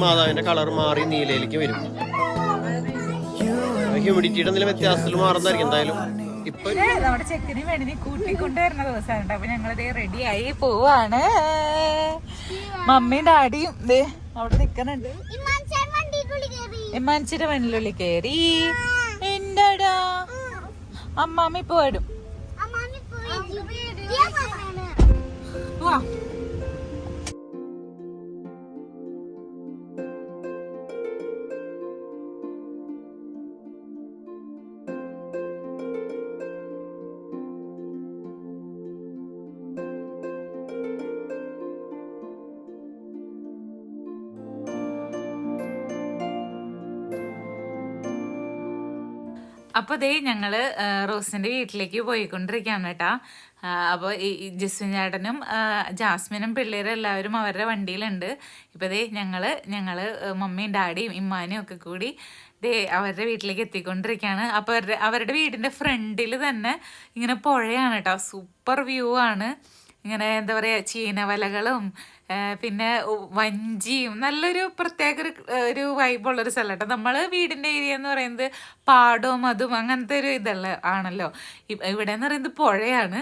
മാതാവിന്റെ കളർ മാറി നീലയിലേക്ക് വരും. ഹ്യൂമിഡിറ്റിയുടെ എന്തെങ്കിലും വ്യത്യാസത്തിൽ മാറുന്നതായിരിക്കും. എന്തായാലും ഇപ്പൊ ഏ, നമ്മുടെ ചെക്കിന് വേണ്ടി നീ കൂട്ടിക്കൊണ്ടുവരുന്ന ദിവസമാണ് അപ്പൊ ഞങ്ങളിത് റെഡി ആയി പോവാണ്. മമ്മിയും ഡാഡിയും ദേ അവിടെ നിക്കണുണ്ട്. ഇമ്മാൻച്ചിയുടെ വണ്ടിലുള്ളിൽ കേറി. എന്താടാ? അമ്മാമ്മ ഇപ്പൊ വരും. വാ. അപ്പൊ ദേ ഞങ്ങൾ റോസിന്റെ വീട്ടിലേക്ക് പോയിക്കൊണ്ടിരിക്കുകയാണ് കേട്ടാ. അപ്പോൾ അപ്പൊ ഈ ജസ്വിൻ ചേട്ടനും ജാസ്മിനും പിള്ളേരും എല്ലാവരും അവരുടെ വണ്ടിയിലുണ്ട്. ഇപ്പൊ ദേ ഞങ്ങൾ ആ, മമ്മിയും ഡാഡിയും ഇമ്മാനും ഒക്കെ കൂടി ദേ അവരുടെ വീട്ടിലേക്ക് എത്തിക്കൊണ്ടിരിക്കുകയാണ്. അപ്പൊ അവരുടെ അവരുടെ വീടിന്റെ ഫ്രണ്ടിൽ തന്നെ ഇങ്ങനെ പുഴയാണ് കേട്ടോ. സൂപ്പർ വ്യൂ ആണ്. ഇങ്ങനെ എന്താ പറയുക ചീനവലകളും പിന്നെ വഞ്ചിയും നല്ലൊരു പ്രത്യേക ഒരു ഒരു വൈബുള്ളൊരു സ്ഥലം കേട്ടോ നമ്മൾ വീടിന്റെ ഏരിയ എന്ന് പറയുന്നത് പാടവും അതും അങ്ങനത്തെ ഒരു ഇതല്ല ആണല്ലോ. ഇവിടെ എന്ന് പറയുന്നത് പുഴയാണ്.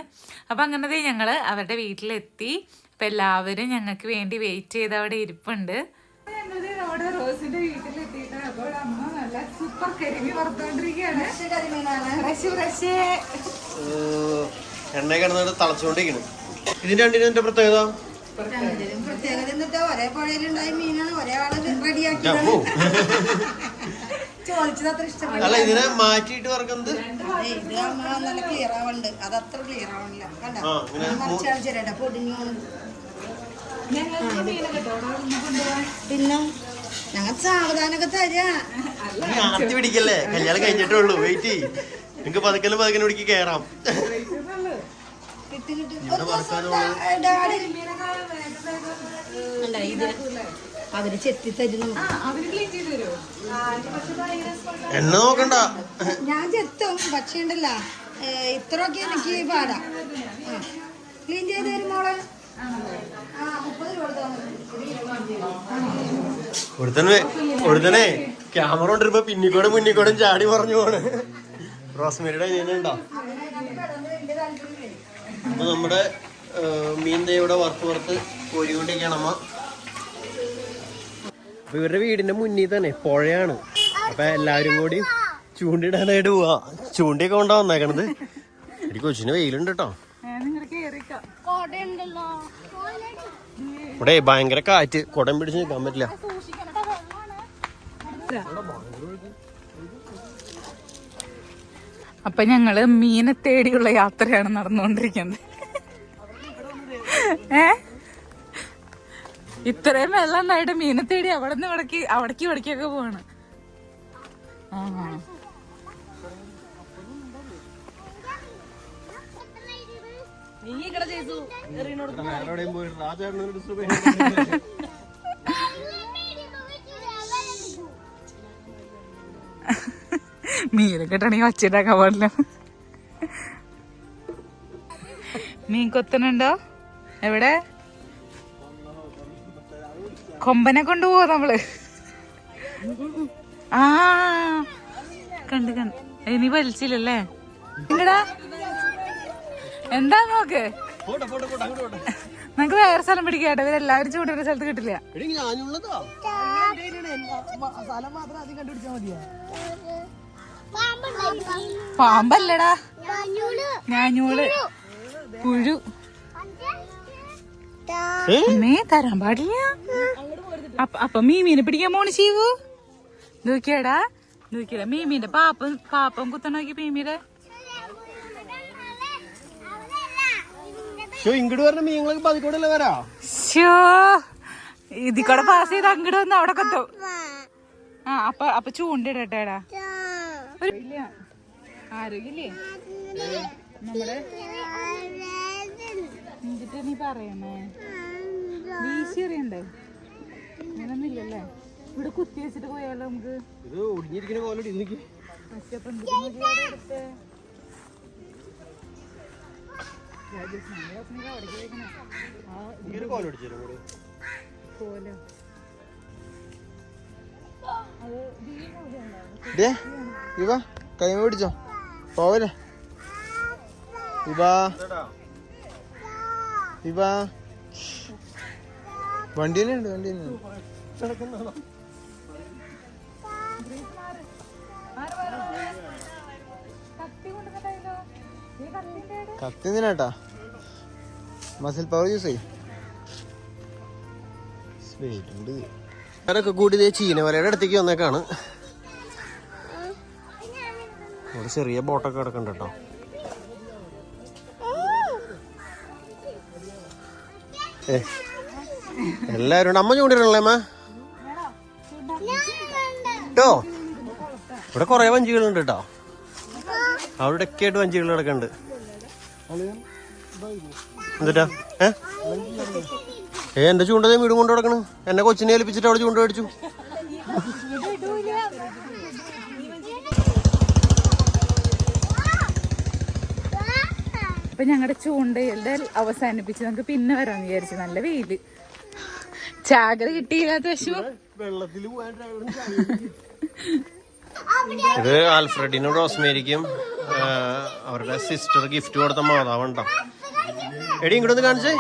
അപ്പം അങ്ങനത്തെ ഞങ്ങൾ അവരുടെ വീട്ടിലെത്തി. അപ്പം എല്ലാവരും ഞങ്ങൾക്ക് വേണ്ടി വെയിറ്റ് ചെയ്ത് അവിടെ ഇരിപ്പുണ്ട്. നമ്മുടെ റോസിന്റെ വീട്ടിലെത്തിയിട്ട് അപ്പോൾ അമ്മ നല്ല സൂപ്പർ കരിമി വറുത്തോണ്ടിരിക്കുകയാണ് ഫ്രഷ് എണ്ണ കിടന്നിട്ട് തളച്ചുകൊണ്ടിരിക്കുന്നു ഇതിന്റെ രണ്ടിനും എന്റെ പ്രത്യേകത? പ്രത്യേകത എന്നിട്ട് ഒരേ പുഴയിലുണ്ടായ മീനാണ് ഒരേ ആൾ റെഡിയാക്കി അല്ല ഇതിനെ മാറ്റിയിട്ട് വറക്കുന്നത് ഇത് നല്ല ക്ലിയർ ആവണ്ട്. അത് അത്ര ക്ലിയർ ആവണില്ല. കണ്ട? പിന്നെ ഞങ്ങൾ സാവധാനൊക്കെ തരാ. നീ ആർത്തി പിടിക്കല്ലേ? കല്യാണം കഴിഞ്ഞിട്ടേ ഉള്ളൂ. വെയിറ്റ് ചെയ്യ് നിങ്ങക്ക് പതുക്കലും പതുക്കലും പിടിക്ക് കേറാം കിട്ടി കിട്ടി ഇവിടെ വറുക്കാനുള്ളത് അല്ല ഇത് അവർ ചെത്തി തരും എണ്ണ നോക്കണ്ട. ഞാൻ ചെത്തും പക്ഷേ ഉണ്ടല്ല ഇത്രയൊക്കെ എനിക്ക് പാടാ. ക്ലീൻ ചെയ്ത് തരും മോളെ. ഒരുത്തനെ ഒരുത്തനെ ക്യാമറ കൊണ്ടിരുമ്പോ പിന്നിക്കോടും മുന്നിക്കോടും ചാടി പറഞ്ഞു പോണ്. റോസ്മേരിയുടെ ഇതിനുണ്ടോ അപ്പൊ നമ്മുടെ മീൻ ദേ ഇവിടെ വറുത്ത് വറുത്ത് കോരിക്കൊണ്ടിരിക്കുകയാണ് അമ്മ. അപ്പൊ ഇവരുടെ വീടിന്റെ മുന്നിൽ തന്നെ പുഴയാണ്. അപ്പൊ എല്ലാവരും കൂടി ചൂണ്ടിടാനായിട്ട് പോവാ. ചൂണ്ടിയൊക്കെ കൊണ്ടാ വന്നേക്കണത്. എനിക്ക് കൊച്ചിന് വെയിലുണ്ട് കേട്ടോ. ഇവിടെ ഭയങ്കര കാറ്റ്. കുടം പിടിച്ച് നിൽക്കാൻ പറ്റില്ല. അപ്പൊ ഞങ്ങൾ മീനെ തേടിയുള്ള യാത്രയാണ് നടന്നുകൊണ്ടിരിക്കുന്നത്. ഏ? ഇത്രയും വെള്ളം ഉണ്ടായിട്ട് മീനെ തേടി അവിടെ നിന്ന് ഇവിടേക്ക് അവിടേക്ക് ഇവിടേക്കൊക്കെ പോവാണ്. ആ. ആരോടെയും പോയിട്ട് ആ മീനൊക്കെ ഇട്ടാണെങ്കിൽ വച്ചിട്ടാക്കാൻ പാടില്ല മീൻ കൊത്തനുണ്ടോ എവിടെ കൊമ്പനെ കൊണ്ടുപോവാ നമ്മൾ ആ കണ്ട് കണ്ട് ഇനി വലിച്ചില്ലല്ലേ ഇങ്ങടാ എന്താ നോക്ക് നിങ്ങക്ക് വേറെ സ്ഥലം പിടിക്കാട്ടെ ഇവരെല്ലാവരും ചൂടുന്ന സ്ഥലത്ത് കിട്ടില്ല എടി ഞാനുള്ളതാ പാമ്പല്ലടാ. ഞാഞ്ഞൂൾ പുഴു. മേ തരാൻ പാടില്ല. അപ്പ- മീമീനെ പിടിക്കാൻ പോണ ചെയ്യൂ നോക്കിയടാ. നോക്കിയടാ മീമീന്റെ പാപ്പം പാപ്പം കുത്തണ നോക്കി മീമിയുടെ ഷോ ഇങ്ങോട്ട് പറഞ്ഞ മീങ്ങളൊക്കെ പതിക്കോടല്ലേ വരാ? ഷോ ഇതി കൂടെ പാസ് ചെയ്ത് അങ്ങോട്ട് വന്ന് അവിടെ കൊത്തും. ആ അപ്പൊ അപ്പൊ ചൂണ്ടിടട്ടേടാ. ആരോഗ്യല്ലേ? നമ്മുടെ എന്നിട്ട് നീ പറയണേ? വീശി എറിയണ്ടേ? ഇവിടെ കുത്തി വെച്ചിട്ട് പോയാലോ നമുക്ക്? ഇത് ഒടിഞ്ഞിരിക്കുന്ന പോലെ എനിക്ക് പക്ഷെ അപ്പൊ എന്തിനാ ഡേ ഇവ കൈ പിടിച്ചോ. പോവല്ലേ? ഇവാ. ഇവാ. വണ്ടി തന്നെ വണ്ടി തന്നെ കത്തി എന്തിനാട്ടാ മസിൽ പവർ യൂസ് ചെയ്യും. ഉണ്ട്. ഞാനൊക്കെ കൂടി ഇതേ ചീനവലയുടെ അടുത്തേക്ക് വന്നേക്കാണ്. ഇവിടെ ചെറിയ ബോട്ടൊക്കെ കിടക്കണ്ട കേട്ടോ. ഏ എല്ലാരും ഉണ്ട്. അമ്മ ചൂണ്ടിരണല്ലേ അമ്മ? കേട്ടോ ഇവിടെ കൊറേ വഞ്ചികളുണ്ട് കേട്ടോ അവിടെ ഒക്കെ ആയിട്ട് വഞ്ചികൾ കിടക്കണ്ട്. എന്നിട്ടാ ഏ? ഏ എന്റെ ചൂണ്ടതേ വീടും കൊണ്ട് കിടക്കണ് എന്നെ കൊച്ചിനെ ഏൽപ്പിച്ചിട്ട് അവിടെ ചൂണ്ട മേടിച്ചു. അപ്പൊ ഞങ്ങളുടെ ചൂണ്ടയുടെ അവസാനിപ്പിച്ച് നമുക്ക് പിന്നെ വരാന്ന് വിചാരിച്ചു. നല്ല വെയിൽ. ചാകര കിട്ടിയില്ലാത്ത പശു ഇത് ആൽഫ്രഡിനും റോസ്മേരിക്കും അവരുടെ സിസ്റ്റർ ഗിഫ്റ്റ് കൊടുത്ത മാതാവുണ്ടോ എടി ഇങ്ങോട്ടൊന്ന് കാണിച്ചേ.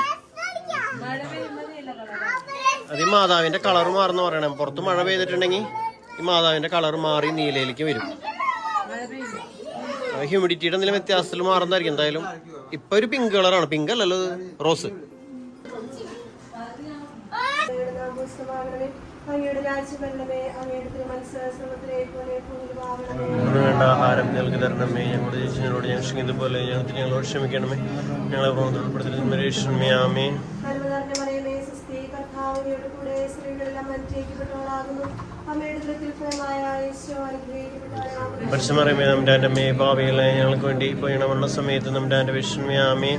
അത് ഈ മാതാവിന്റെ കളർ മാറുന്ന പറയണേ. പുറത്ത് മഴ പെയ്തിട്ടുണ്ടെങ്കിൽ ഈ മാതാവിന്റെ കളർ മാറി നീലയിലേക്ക് വരും. ഹ്യൂമിഡിറ്റിയുടെ എന്തെങ്കിലും വ്യത്യാസത്തിൽ മാറുന്നതായിരിക്കും. എന്തായാലും ഇപ്പൊ ഒരു പിങ്ക് കളറാണ് പിങ്ക് അല്ലല്ലോ റോസ് പോലെ വേണ്ട ആഹാരം ഞങ്ങൾക്ക് തരണമേ ഞങ്ങളുടെ ചേച്ചിനോട് ഞങ്ങൾ ക്ഷമിച്ചതുപോലെ ഞങ്ങൾക്ക് ഞങ്ങളോട് ക്ഷമിക്കണമേ. ഞങ്ങളെ ഉൾപ്പെടുത്തണമേ ആമേ. അനുഗ്രഹിക്കപ്പെട്ടവളാകുന്നു പരിശുമറിയമേ നമ്മുടെ എന്റെ അമ്മയെ ഭാവികളെ ഞങ്ങൾക്ക് വേണ്ടി പോയണമെന്ന സമയത്ത് നമ്മുടെ എന്റെ വിഷ്ണുമേ ആമേ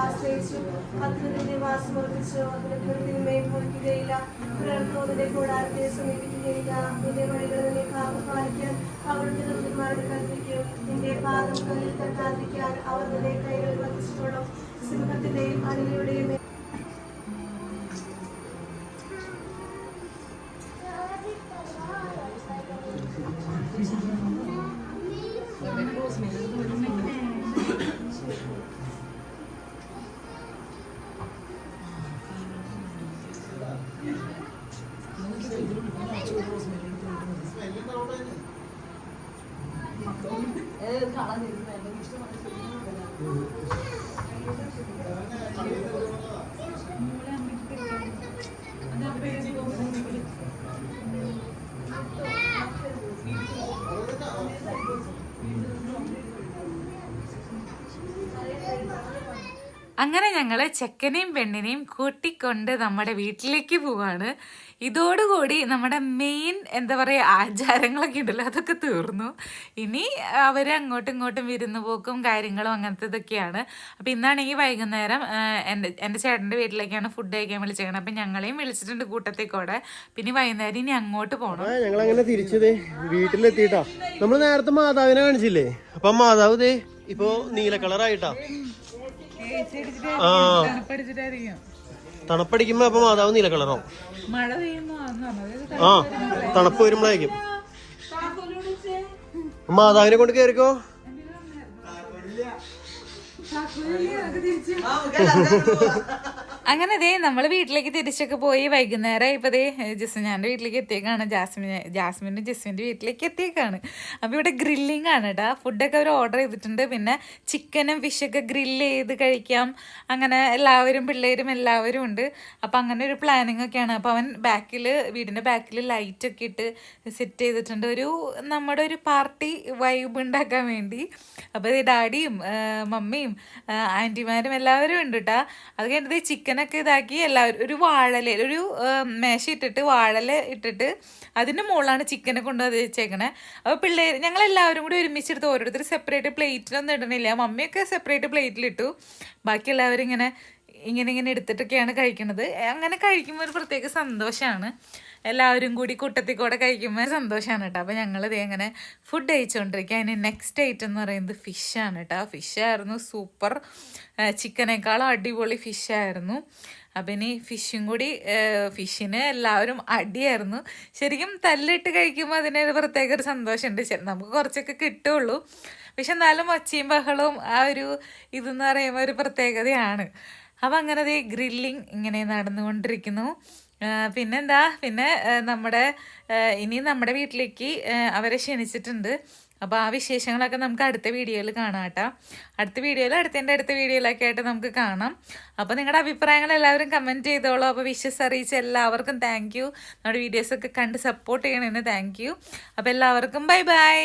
ആശ്രയിച്ചു അതിനെ നിന്റെ കൂടാരത്തെ സമീപിക്കുകയില്ല. നിന്റെ വഴികൾ നിന്നെ കാത്തു പാലിക്കാൻ അവിടുത്തെ ദൂതന്മാരുടെ കൽപ്പിക്കും. നിന്റെ പാദം കല്ലിൽ തട്ടാതിരിക്കാൻ അവർ നിന്റെ കൈകൾ വധിച്ചിട്ടുള്ളൂ സിംഹത്തിന്റെയും അനിലയുടെയും അങ്ങനെ ഞങ്ങൾ ചെക്കനെയും പെണ്ണിനെയും കൂട്ടിക്കൊണ്ട് നമ്മുടെ വീട്ടിലേക്ക് പോവാണ്. ഇതോടുകൂടി നമ്മുടെ മെയിൻ എന്താ പറയുക ആചാരങ്ങളൊക്കെ ഉണ്ടല്ലോ അതൊക്കെ തീർന്നു. ഇനി അവർ അങ്ങോട്ടും ഇങ്ങോട്ടും വിരുന്ന് പോക്കും കാര്യങ്ങളും അങ്ങനത്തെ ഇതൊക്കെയാണ്. അപ്പം ഈ വൈകുന്നേരം എന്റെ എന്റെ ചേട്ടന്റെ വീട്ടിലേക്കാണ് ഫുഡ് കഴിക്കാൻ വിളിച്ചേക്കണത് അപ്പം ഞങ്ങളെയും വിളിച്ചിട്ടുണ്ട് കൂട്ടത്തേക്കൂടെ പിന്നെ വൈകുന്നേരം ഇനി അങ്ങോട്ട് പോകണം ഞങ്ങൾ അങ്ങനെ തിരിച്ചത് വീട്ടിലെത്തിയിട്ടാ. നമ്മൾ നേരത്തെ മാതാവിനെ കാണിച്ചില്ലേ? അപ്പം മാതാവ് ഇപ്പൊ നീല കളറായിട്ടാ. ആ തണുപ്പടിക്കുമ്പോ അപ്പൊ മാതാവ് നീല കളറോ ആ തണുപ്പ് വരുമ്പോഴായിരിക്കും മാതാവിനെ കൊണ്ട് കേറിക്കോ അങ്ങനെ ദേ നമ്മൾ വീട്ടിലേക്ക് തിരിച്ചൊക്കെ പോയി വൈകുന്നേരം ഇപ്പോൾ ദേ ഞാന്റെ വീട്ടിലേക്ക് എത്തിയേക്കാണ്. ജാസ്മിൻ ജാസ്മിനും ജസ്മിന്റെ വീട്ടിലേക്ക് എത്തിയേക്കാണ്. അപ്പോൾ ഇവിടെ ഗ്രില്ലിംഗ് ആണ് കേട്ടോ ഫുഡൊക്കെ അവർ ഓർഡർ ചെയ്തിട്ടുണ്ട്. പിന്നെ ചിക്കനും ഫിഷൊക്കെ ഗ്രില്ല് ചെയ്ത് കഴിക്കാം. അങ്ങനെ എല്ലാവരും പിള്ളേരും എല്ലാവരും ഉണ്ട്. അപ്പോൾ അങ്ങനെ ഒരു പ്ലാനിങ് ഒക്കെയാണ്. അപ്പോൾ അവൻ ബാക്കിൽ വീടിന്റെ ബാക്കിൽ ലൈറ്റൊക്കെ ഇട്ട് സെറ്റ് ചെയ്തിട്ടുണ്ട്. ഒരു നമ്മുടെ ഒരു പാർട്ടി വൈബ് ഉണ്ടാക്കാൻ വേണ്ടി. അപ്പോൾ ഡാഡിയും മമ്മിയും ആന്റിമാരും എല്ലാവരും ഉണ്ട് കേട്ടോ അത് കഴിഞ്ഞിട്ട് ചിക്കൻ ചിക്കനൊക്കെ ഇതാക്കി എല്ലാവരും ഒരു വാഴല ഒരു മേശ ഇട്ടിട്ട് വാഴല ഇട്ടിട്ട് അതിന്റെ മുകളിലാണ് ചിക്കനെ കൊണ്ട് വെച്ചേക്കണേ. അപ്പോൾ പിള്ളേർ ഞങ്ങൾ എല്ലാവരും കൂടി ഒരുമിച്ചെടുത്ത് ഓരോരുത്തർ സെപ്പറേറ്റ് പ്ലേറ്റിലൊന്നും ഇടണില്ല. മമ്മിയൊക്കെ സെപ്പറേറ്റ് പ്ലേറ്റിലിട്ടു. ബാക്കി എല്ലാവരും ഇങ്ങനെ ഇങ്ങനെ ഇങ്ങനെ എടുത്തിട്ടൊക്കെയാണ് കഴിക്കുന്നത് അങ്ങനെ കഴിക്കുമ്പോൾ ഒരു പ്രത്യേക സന്തോഷമാണ് എല്ലാവരും കൂടി കൂട്ടത്തിൽ കൂടെ കഴിക്കുമ്പോൾ സന്തോഷമാണ് കേട്ടോ. അപ്പോൾ ഞങ്ങൾ ഇതേ അങ്ങനെ ഫുഡ് കഴിച്ചുകൊണ്ടിരിക്കുക അതിന് നെക്സ്റ്റ് ഐറ്റം എന്ന് പറയുന്നത് ഫിഷാണ് കേട്ടോ. ഫിഷായിരുന്നു സൂപ്പർ ചിക്കനേക്കാളും അടിപൊളി ഫിഷായിരുന്നു അപ്പം ഇനി ഫിഷും കൂടി ഫിഷിന് എല്ലാവരും അടിയായിരുന്നു. ശരിക്കും തല്ലിട്ട് കഴിക്കുമ്പോൾ അതിനൊരു പ്രത്യേക ഒരു സന്തോഷമുണ്ട്. ശരി, നമുക്ക് കുറച്ചൊക്കെ കിട്ടുള്ളൂ പക്ഷെ എന്നാലും ഒച്ചയും ബഹളവും ആ ഒരു ഇതെന്ന് പറയുമ്പോൾ ഒരു പ്രത്യേകതയാണ്. അപ്പം അങ്ങനെ ഗ്രില്ലിങ് ഇങ്ങനെ നടന്നുകൊണ്ടിരിക്കുന്നു. പിന്നെന്താ? പിന്നെ നമ്മുടെ ഇനി നമ്മുടെ വീട്ടിലേക്ക് അവരെ ക്ഷണിച്ചിട്ടുണ്ട്. അപ്പോൾ ആ വിശേഷങ്ങളൊക്കെ നമുക്ക് അടുത്ത വീഡിയോയിൽ കാണാം കേട്ടോ. അടുത്ത വീഡിയോയിൽ അടുത്തതിന്റെ അടുത്ത വീഡിയോയിലൊക്കെ ആയിട്ട് നമുക്ക് കാണാം. അപ്പോൾ നിങ്ങളുടെ അഭിപ്രായങ്ങൾ എല്ലാവരും കമന്റ് ചെയ്തോളൂ. അപ്പോൾ വിഷസ് അറിയിച്ച എല്ലാവർക്കും താങ്ക് യു നമ്മുടെ വീഡിയോസൊക്കെ കണ്ട് സപ്പോർട്ട് ചെയ്യണതിന് താങ്ക് യു അപ്പോൾ എല്ലാവർക്കും ബൈ ബൈ